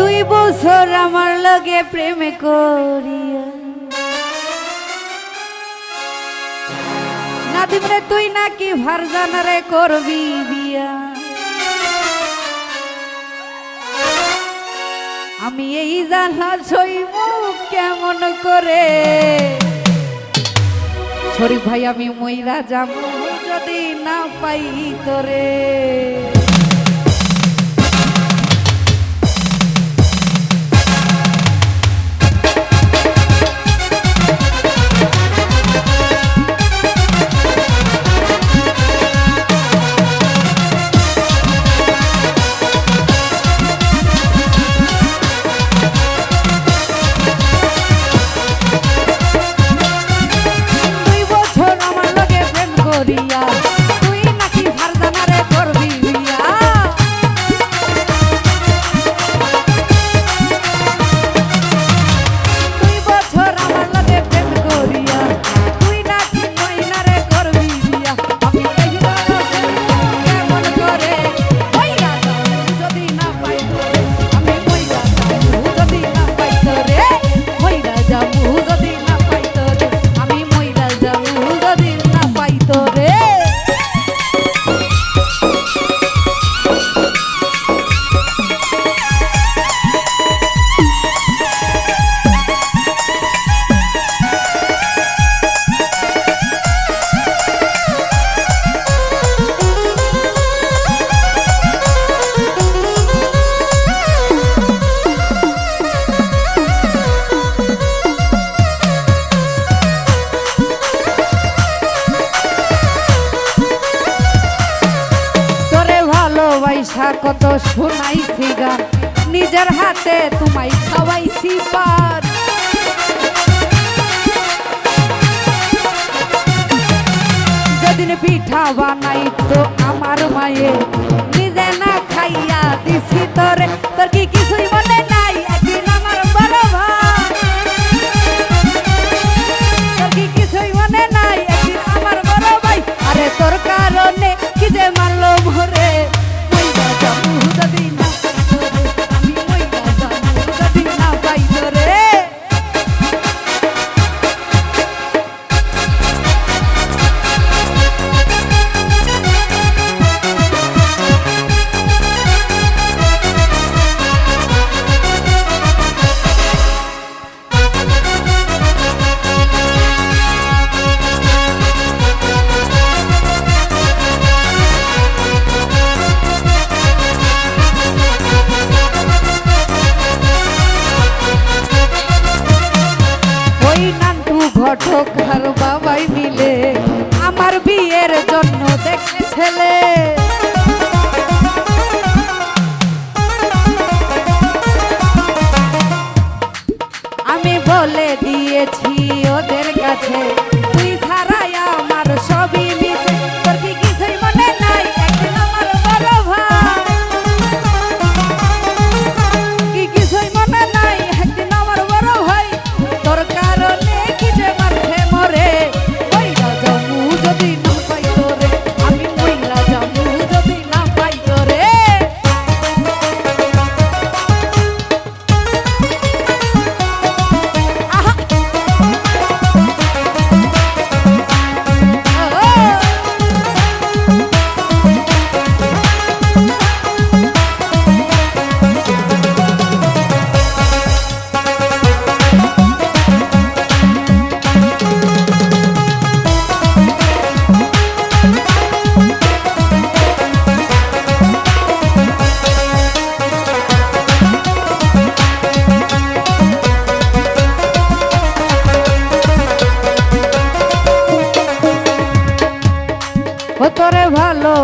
দুই বছর আমার লগে প্রেম করিয়া। নাদিম রে তুই নাকি ভারজানারে করবি বিয়া? আমি এই জানা ছইব কেমন করে? শরীফ ভাই, আমি মইরা যাব যদি না পাই তোরে। কত শোনাইছি গান নিজের হাতে তোমায় খাওয়াইছি পার। যেদিন পিঠা বানাই তো আমার মায়ে নিজে না খাইয়া দিছি তোরে। কি কিছুই নাই? একদিন আমার ঘটক আর বাবাই মিলে আমার বিয়ের জন্য দেখে ছেলে। আমি বলে দিয়েছি ওদের কাছে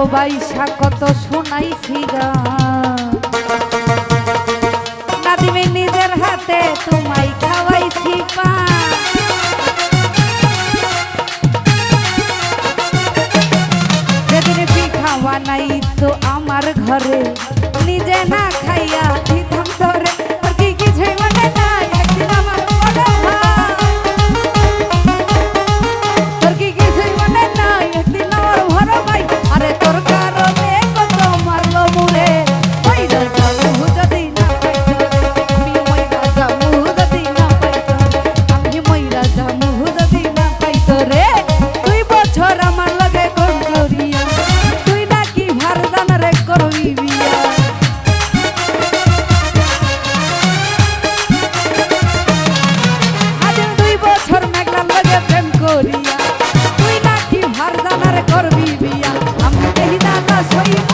ভালোবাইসা কত শোনাইছি গান নাদিমে নিজের হাতে তোমায় খাওয়াইছি পা। যেদিন তো আমার ঘরে That's what you